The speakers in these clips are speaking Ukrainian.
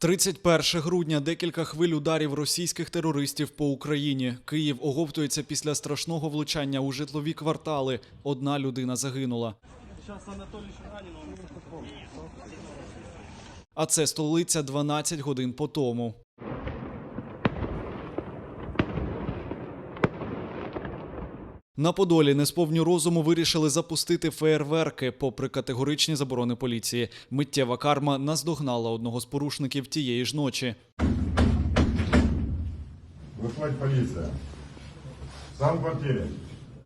31 грудня декілька хвиль ударів російських терористів по Україні. Київ оговтується після страшного влучання у житлові квартали. Одна людина загинула. А це столиця 12 годин по тому. На Подолі несповні розуму вирішили запустити феєрверки, попри категоричні заборони поліції. Миттєва карма наздогнала одного з порушників тієї ж ночі. Виходь поліція. Сам в квартире.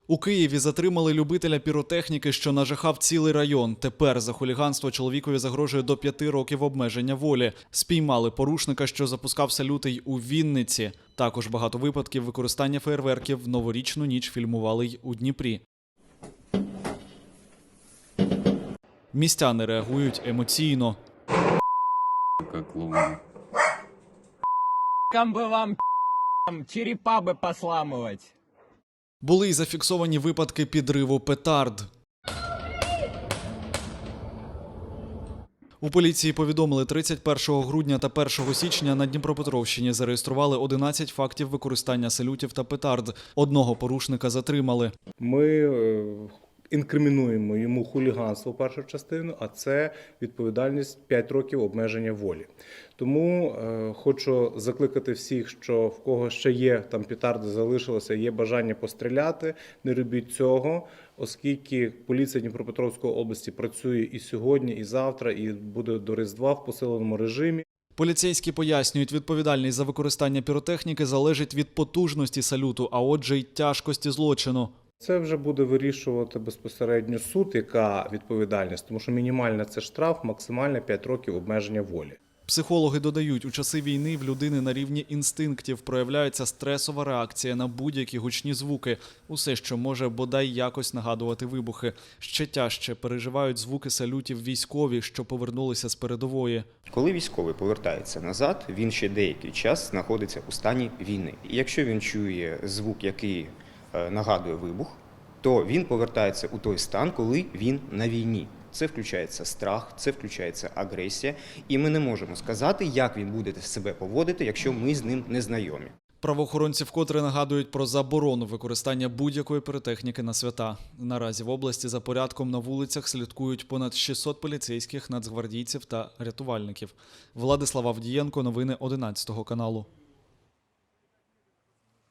У Києві затримали любителя піротехніки, що нажахав цілий район. Тепер за хуліганство чоловікові загрожує до п'яти років обмеження волі. Спіймали порушника, що запускав салюти й у Вінниці. Також багато випадків використання фейерверків в новорічну ніч фільмували й у Дніпрі. Містяни реагують емоційно. как ловно. Кам бы вам п***м, черепа бы посламывать. Були й зафіксовані випадки підриву петард. У поліції повідомили 31 грудня та 1 січня на Дніпропетровщині зареєстрували 11 фактів використання салютів та петард. Одного порушника затримали. Ми е, інкримінуємо йому хуліганство першу частину, а це відповідальність 5 років обмеження волі. Тому е, хочу закликати всіх, що в кого ще є там петарди залишилося, є бажання постріляти. Не робіть цього, оскільки поліція Дніпропетровської області працює і сьогодні, і завтра, і буде до Різдва в посиленому режимі. Поліцейські пояснюють, відповідальність за використання піротехніки залежить від потужності салюту, а отже, й тяжкості злочину. Це вже буде вирішувати безпосередньо суд, яка відповідальність, тому що мінімальна це штраф, максимальна 5 років обмеження волі. Психологи додають, у часи війни в людини на рівні інстинктів проявляється стресова реакція на будь-які гучні звуки, усе, що може бодай якось нагадувати вибухи. Ще тяжче переживають звуки салютів військові, що повернулися з передової. Коли військовий повертається назад, він ще деякий час знаходиться у стані війни. І якщо він чує звук, який нагадує вибух, то він повертається у той стан, коли він на війні. Це включається страх, це включається агресія, і ми не можемо сказати, як він буде себе поводити, якщо ми з ним не знайомі. Правоохоронці вкотре нагадують про заборону використання будь-якої піротехніки на свята. Наразі в області за порядком на вулицях слідкують понад 600 поліцейських, нацгвардійців та рятувальників. Владислав Авдієнко, новини 11 каналу.